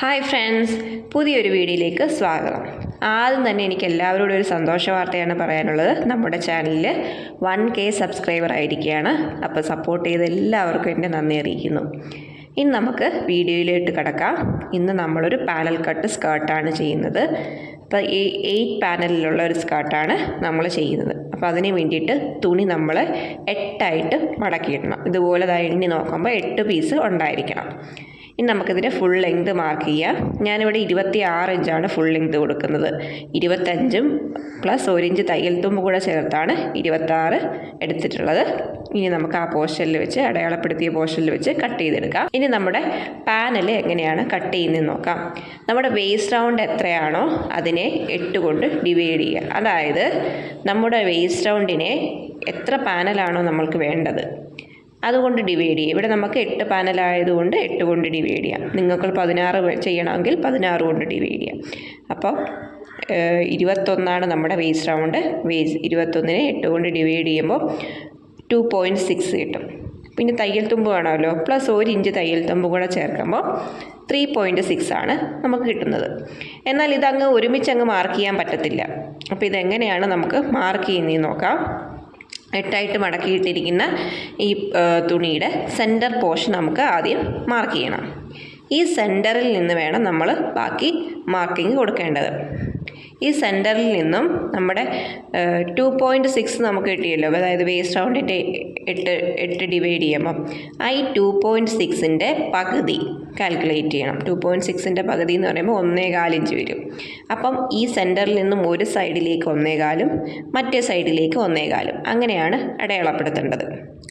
Hi friends പുതിയൊരു വീഡിയോയിലേക്ക് സ്വാഗതം. ആദ്യം തന്നെ എനിക്ക് എല്ലാവരോടും ഒരു സന്തോഷ വാർത്തയാണ് പറയാനുള്ളത്. നമ്മുടെ ചാനലിൽ വൺ കെ സബ്സ്ക്രൈബർ ആയിരിക്കുകയാണ്. അപ്പോൾ സപ്പോർട്ട് ചെയ്ത എല്ലാവർക്കും എന്റെ നന്ദി അറിയിക്കുന്നു. ഇനി നമുക്ക് വീഡിയോയിലോട്ട് കിടക്കാം. ഇന്ന് നമ്മളൊരു പാനൽ കട്ട് സ്കേർട്ടാണ് ചെയ്യുന്നത്. അപ്പോൾ ഈ എയ്റ്റ് പാനലിലുള്ള ഒരു സ്കേർട്ടാണ് നമ്മൾ ചെയ്യുന്നത്. അപ്പോൾ അതിന് വേണ്ടിയിട്ട് തുണി നമ്മൾ എട്ടായിട്ട് മടക്കിയിടണം. ഇതുപോലെ എണ്ണി നോക്കുമ്പോൾ എട്ട് പീസ് ഉണ്ടായിരിക്കണം. ഇനി നമുക്കിതിന്റെ ഫുൾ ലെങ്ത് മാർക്ക് ചെയ്യാം. ഞാനിവിടെ ഇരുപത്തി ആറ് ഇഞ്ചാണ് ഫുൾ ലെങ്ത് കൊടുക്കുന്നത്. ഇരുപത്തഞ്ചും പ്ലസ് ഒരു ഇഞ്ച് തയ്യൽ തുമ്പ് കൂടെ ചേർത്താണ് ഇരുപത്താറ് എടുത്തിട്ടുള്ളത്. ഇനി നമുക്ക് ആ പോർഷനിൽ വെച്ച് അടയാളപ്പെടുത്തിയ പോർഷനിൽ വെച്ച് കട്ട് ചെയ്തെടുക്കാം. ഇനി നമ്മുടെ പാനൽ എങ്ങനെയാണ് കട്ട് ചെയ്യുന്നതെന്ന് നോക്കാം. നമ്മുടെ വേസ്റ്റ് റൗണ്ട് എത്രയാണോ അതിനെ എട്ട് കൊണ്ട് ഡിവൈഡ് ചെയ്യുക. അതായത് നമ്മുടെ വേസ്റ്റ് റൗണ്ടിനെ എത്ര പാനലാണോ നമ്മൾക്ക് വേണ്ടത്? അതുകൊണ്ട് ഡിവൈഡ് ചെയ്യും ഇവിടെ നമുക്ക് എട്ട് പാനലായതുകൊണ്ട് എട്ട് കൊണ്ട് ഡിവൈഡ് ചെയ്യാം. നിങ്ങൾക്ക് പതിനാറ് ചെയ്യണമെങ്കിൽ പതിനാറ് കൊണ്ട് ഡിവൈഡ് ചെയ്യാം. അപ്പോൾ ഇരുപത്തൊന്നാണ് നമ്മുടെ വേസ് റൗണ്ട് വേസ് ഇരുപത്തൊന്നിനെ എട്ട് കൊണ്ട് ഡിവൈഡ് ചെയ്യുമ്പോൾ ടു പോയിന്റ് സിക്സ് കിട്ടും. പിന്നെ തയ്യൽ തുമ്പ് വേണമല്ലോ പ്ലസ് ഒരു ഇഞ്ച് തയ്യൽ തുമ്പ് കൂടെ ചേർക്കുമ്പോൾ ത്രീ പോയിന്റ് സിക്സ് ആണ് നമുക്ക് കിട്ടുന്നത്. എന്നാൽ ഇതങ്ങ് ഒരുമിച്ച് അങ്ങ് മാർക്ക് ചെയ്യാൻ പറ്റത്തില്ല. അപ്പോൾ ഇതെങ്ങനെയാണ് നമുക്ക് മാർക്ക് ചെയ്യുന്നതെന്ന് നോക്കാം. എട്ടായിട്ട് മടക്കിയിട്ടിരിക്കുന്ന ഈ തുണിയുടെ സെന്റർ പോർഷൻ നമുക്ക് ആദ്യം മാർക്ക് ചെയ്യണം. ഈ സെന്ററിൽ നിന്ന് വേണം നമ്മൾ ബാക്കി മാർക്കിംഗ് കൊടുക്കേണ്ടത്. ഈ സെന്ററിൽ നിന്നും നമ്മുടെ ടു പോയിന്റ് സിക്സ് നമുക്ക് കിട്ടിയല്ലോ. അതായത് വേസ്റ്റ് റൗണ്ടിന്റെ എട്ട് എട്ട് ഡിവൈഡ് ചെയ്യുമ്പം. ഈ ടു പോയിന്റ് സിക്സിന്റെ പകുതി കാൽക്കുലേറ്റ് ചെയ്യണം. ടു പോയിന്റ് സിക്സിന്റെ പകുതി എന്ന് പറയുമ്പോൾ ഒന്നേ കാലിഞ്ച് വരും. അപ്പം ഈ സെന്ററിൽ നിന്നും ഒരു സൈഡിലേക്ക് ഒന്നേകാലും മറ്റേ സൈഡിലേക്ക് ഒന്നേകാലും അങ്ങനെയാണ് അടയാളപ്പെടുത്തേണ്ടത്.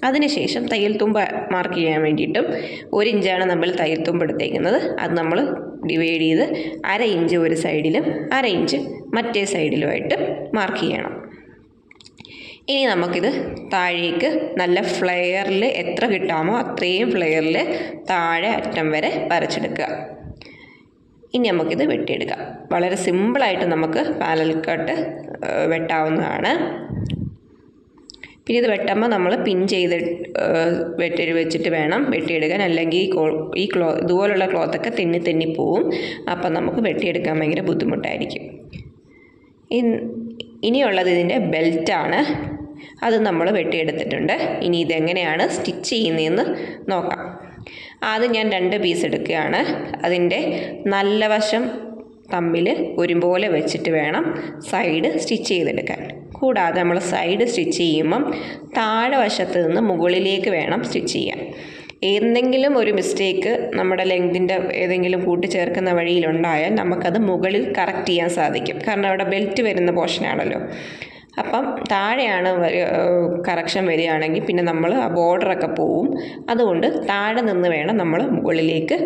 അതിനുശേഷം തയ്യൽ തുമ്പ് മാർക്ക് ചെയ്യാൻ വേണ്ടിയിട്ടും ഒരു ഇഞ്ചാണ് നമ്മൾ തയ്യൽ തുമ്പ് എടുത്തേക്കുന്നത്. അത് നമ്മൾ ഡിവൈഡ് ചെയ്ത് അര ഇഞ്ച് ഒരു സൈഡിലും അര ഇഞ്ച് മറ്റേ സൈഡിലുമായിട്ട് മാർക്ക് ചെയ്യണം. ഇനി നമുക്കിത് താഴേക്ക് നല്ല ഫ്ലെയറിൽ എത്ര കിട്ടാമോ അത്രയും ഫ്ലെയറിൽ താഴെ അറ്റം വരെ വരച്ചെടുക്കുക. ഇനി നമുക്കിത് വെട്ടിയെടുക്കാം. വളരെ സിമ്പിളായിട്ട് നമുക്ക് പാനൽ കട്ട് വെട്ടാവുന്നതാണ്. പിന്നെ ഇത് വെട്ടുമ്പോൾ നമ്മൾ പിൻ ചെയ്ത് വെട്ടി വെച്ചിട്ട് വേണം വെട്ടിയെടുക്കാൻ. അല്ലെങ്കിൽ ഈ ക്ലോ ഇതുപോലുള്ള ക്ലോത്തൊക്കെ തെന്നി തെന്നി പോവും. അപ്പം നമുക്ക് വെട്ടിയെടുക്കാൻ ഭയങ്കര ബുദ്ധിമുട്ടായിരിക്കും. ഇനിയുള്ളത് ഇതിന്റെ ബെൽറ്റാണ് അത് നമ്മൾ വെട്ടിയെടുത്തിട്ടുണ്ട്. ഇനി ഇതെങ്ങനെയാണ് സ്റ്റിച്ച് ചെയ്യുന്നതെന്ന് നോക്കാം. ആദ്യം ഞാൻ രണ്ട് പീസ് എടുക്കുകയാണ്. അതിന്റെ നല്ല വശം തമ്മിൽ ഒരുപോലെ വെച്ചിട്ട് വേണം സൈഡ് സ്റ്റിച്ച് ചെയ്തെടുക്കാൻ. കൂടാതെ നമ്മൾ സൈഡ് സ്റ്റിച്ച് ചെയ്യുമ്പം താഴെ വശത്ത് നിന്ന് മുകളിലേക്ക് വേണം സ്റ്റിച്ച് ചെയ്യാൻ. എന്തെങ്കിലും ഒരു മിസ്റ്റേക്ക് നമ്മുടെ ലെങ്തിന്റെ ഏതെങ്കിലും കൂട്ടിച്ചേർക്കുന്ന വഴിയിലുണ്ടായാൽ നമുക്കത് മുകളിൽ കറക്റ്റ് ചെയ്യാൻ സാധിക്കും. കാരണം അവിടെ ബെൽറ്റ് വരുന്ന പോർഷനാണല്ലോ അപ്പം താഴെയാണ് കറക്ഷൻ വരികയാണെങ്കിൽ പിന്നെ നമ്മൾ ആ ബോർഡറൊക്കെ പോവും. അതുകൊണ്ട് താഴെ നിന്ന് വേണം നമ്മൾ മുകളിലേക്ക്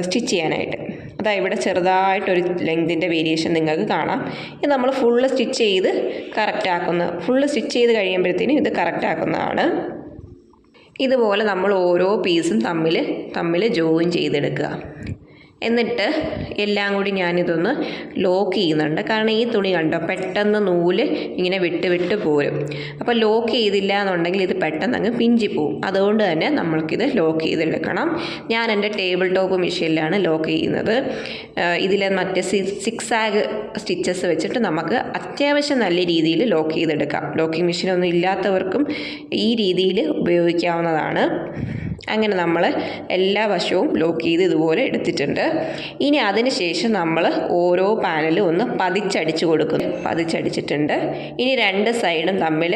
സ്റ്റിച്ച് ചെയ്യാനായിട്ട്. അതാ ഇവിടെ ചെറുതായിട്ടൊരു ലെങ്തിന്റെ വേരിയേഷൻ നിങ്ങൾക്ക് കാണാം. ഇത് നമ്മൾ ഫുള്ള് സ്റ്റിച്ച് ചെയ്ത് കറക്റ്റ് ഫുള്ള് സ്റ്റിച്ച് ചെയ്ത് കഴിയുമ്പോഴത്തേനും ഇത് കറക്റ്റ് ആക്കുന്നതാണ്. ഇതുപോലെ നമ്മൾ ഓരോ പീസും തമ്മിൽ തമ്മിൽ ജോയിൻ ചെയ്തെടുക്കുക. എന്നിട്ട് എല്ലാം കൂടി ഞാനിതൊന്ന് ലോക്ക് ചെയ്യുന്നുണ്ട്. കാരണം ഈ തുണി കണ്ടോ പെട്ടെന്ന് നൂൽ ഇങ്ങനെ വിട്ട് വിട്ട് പോരും. അപ്പോൾ ലോക്ക് ചെയ്തില്ല എന്നുണ്ടെങ്കിൽ ഇത് പെട്ടെന്ന് അങ്ങ് പിഞ്ചി പോവും. അതുകൊണ്ട് തന്നെ നമ്മൾക്കിത് ലോക്ക് ചെയ്തെടുക്കണം. ഞാൻ എന്റെ ടേബിൾ ടോപ്പ് മെഷീനിലാണ് ലോക്ക് ചെയ്യുന്നത്. ഇതിൽ മറ്റ് സിക്സ് ആഗ് സ്റ്റിച്ചസ് വെച്ചിട്ട് നമുക്ക് അത്യാവശ്യം നല്ല രീതിയിൽ ലോക്ക് ചെയ്തെടുക്കാം. ലോക്കിംഗ് മെഷീനൊന്നും ഇല്ലാത്തവർക്കും ഈ രീതിയിൽ ഉപയോഗിക്കാവുന്നതാണ്. അങ്ങനെ നമ്മൾ എല്ലാ വശവും ലോക്ക് ചെയ്ത് ഇതുപോലെ എടുത്തിട്ടുണ്ട്. ഇനി അതിന് ശേഷം നമ്മൾ ഓരോ പാനലും ഒന്ന് പതിച്ചടിച്ച് കൊടുക്കുന്നു. പതിച്ചടിച്ചിട്ടുണ്ട്. ഇനി രണ്ട് സൈഡും തമ്മിൽ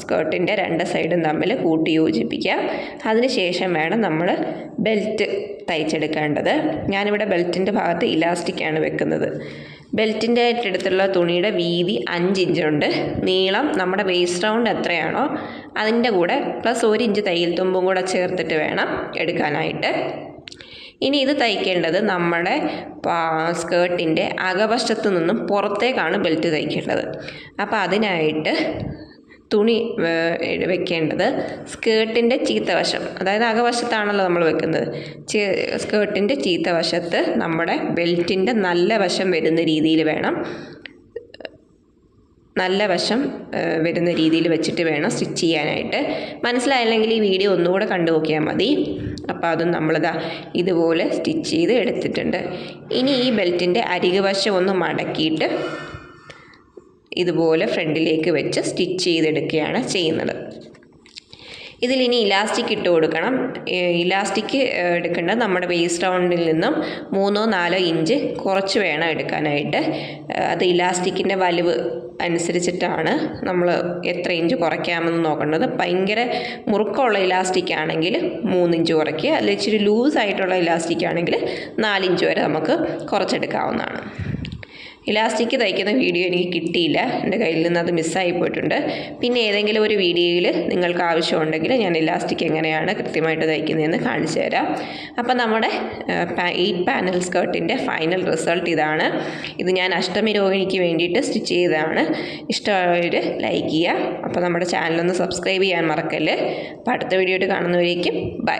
സ്കേർട്ടിന്റെ രണ്ട് സൈഡും തമ്മിൽ കൂട്ടി യോജിപ്പിക്കുക അതിന് ശേഷം വേണം നമ്മൾ ബെൽറ്റ് തയ്ച്ചെടുക്കേണ്ടത്. ഞാനിവിടെ ബെൽറ്റിന്റെ ഭാഗത്ത് ഇലാസ്റ്റിക്കാണ് വെക്കുന്നത്. ബെൽറ്റിന്റെ അടുത്തുള്ള തുണിയുടെ വീതി അഞ്ച് ഇഞ്ചുണ്ട് നീളം നമ്മുടെ വേസ്റ്റ് റൗണ്ട് എത്രയാണോ അതിന്റെ കൂടെ പ്ലസ് ഒരു ഇഞ്ച് തയ്യൽ തുമ്പും കൂടെ ചേർത്തിട്ട് വേണം എടുക്കാനായിട്ട്. ഇനി ഇത് തയ്ക്കേണ്ടത് നമ്മുടെ സ്കേർട്ടിന്റെ അകവശത്തു നിന്നും പുറത്തേക്കാണ് ബെൽറ്റ് തയ്ക്കേണ്ടത്. അപ്പോൾ അതിനായിട്ട് തുണി വെക്കേണ്ടത് സ്കേർട്ടിന്റെ ചീത്തവശം. അതായത് അകവശത്താണല്ലോ നമ്മൾ വെക്കുന്നത്. സ്കേർട്ടിന്റെ ചീത്തവശത്ത് നമ്മുടെ ബെൽറ്റിന്റെ നല്ല വശം വരുന്ന രീതിയിൽ വേണം നല്ല വശം വരുന്ന രീതിയിൽ വെച്ചിട്ട് വേണം സ്റ്റിച്ച് ചെയ്യാനായിട്ട്. മനസ്സിലായില്ലെങ്കിൽ ഈ വീഡിയോ ഒന്നുകൂടെ കണ്ടു നോക്കിയാൽ മതി. അപ്പോൾ അതും നമ്മളിതാ ഇതുപോലെ സ്റ്റിച്ച് ചെയ്ത് എടുത്തിട്ടുണ്ട്. ഇനി ഈ ബെൽറ്റിന്റെ അരികു വശം ഒന്ന് മടക്കിയിട്ട് ഇതുപോലെ ഫ്രണ്ടിലേക്ക് വെച്ച് സ്റ്റിച്ച് ചെയ്തെടുക്കുകയാണ് ചെയ്യുന്നത്. ഇതിലിനി ഇലാസ്റ്റിക് ഇട്ട് കൊടുക്കണം. ഇലാസ്റ്റിക് എടുക്കേണ്ടത് നമ്മുടെ വേസ്റ്റ് റൗണ്ടിൽ നിന്നും മൂന്നോ നാലോ ഇഞ്ച് കുറച്ച് വേണം എടുക്കാനായിട്ട്. അത് ഇലാസ്റ്റിക്കിന്റെ വലുവ് അനുസരിച്ചിട്ടാണ് നമ്മൾ എത്ര ഇഞ്ച് കുറയ്ക്കാമെന്ന് നോക്കേണ്ടത്. ഭയങ്കര മുറുക്കമുള്ള ഇലാസ്റ്റിക് ആണെങ്കിൽ മൂന്നിഞ്ച് കുറയ്ക്കുക. അല്ലെങ്കിൽ ഇച്ചിരി ലൂസ് ആയിട്ടുള്ള ഇലാസ്റ്റിക് ആണെങ്കിൽ നാലിഞ്ച് വരെ നമുക്ക് കുറച്ചെടുക്കാവുന്നതാണ്. ഇലാസ്റ്റിക് തയ്ക്കുന്ന വീഡിയോ എനിക്ക് കിട്ടിയില്ല. എന്റെ കയ്യിൽ നിന്ന് അത് മിസ്സായി പോയിട്ടുണ്ട്. പിന്നെ ഏതെങ്കിലും ഒരു വീഡിയോയിൽ നിങ്ങൾക്ക് ആവശ്യമുണ്ടെങ്കിൽ ഞാൻ ഇലാസ്റ്റിക് എങ്ങനെയാണ് കൃത്യമായിട്ട് തയ്ക്കുന്നതെന്ന് കാണിച്ചു തരാം. അപ്പോൾ നമ്മുടെ എയ്റ്റ് പാനൽ സ്കേർട്ടിന്റെ ഫൈനൽ റിസൾട്ട് ഇതാണ്. ഇത് ഞാൻ അഷ്ടമി രോഹിണിക്ക് വേണ്ടിയിട്ട് സ്റ്റിച്ച് ചെയ്തതാണ്. ഇഷ്ടമായവർ ലൈക്ക് ചെയ്യുക. അപ്പോൾ നമ്മുടെ ചാനലൊന്ന് സബ്സ്ക്രൈബ് ചെയ്യാൻ മറക്കല്ലേ. അപ്പോൾ അടുത്ത വീഡിയോ കാണുന്നവരേക്കും ബൈ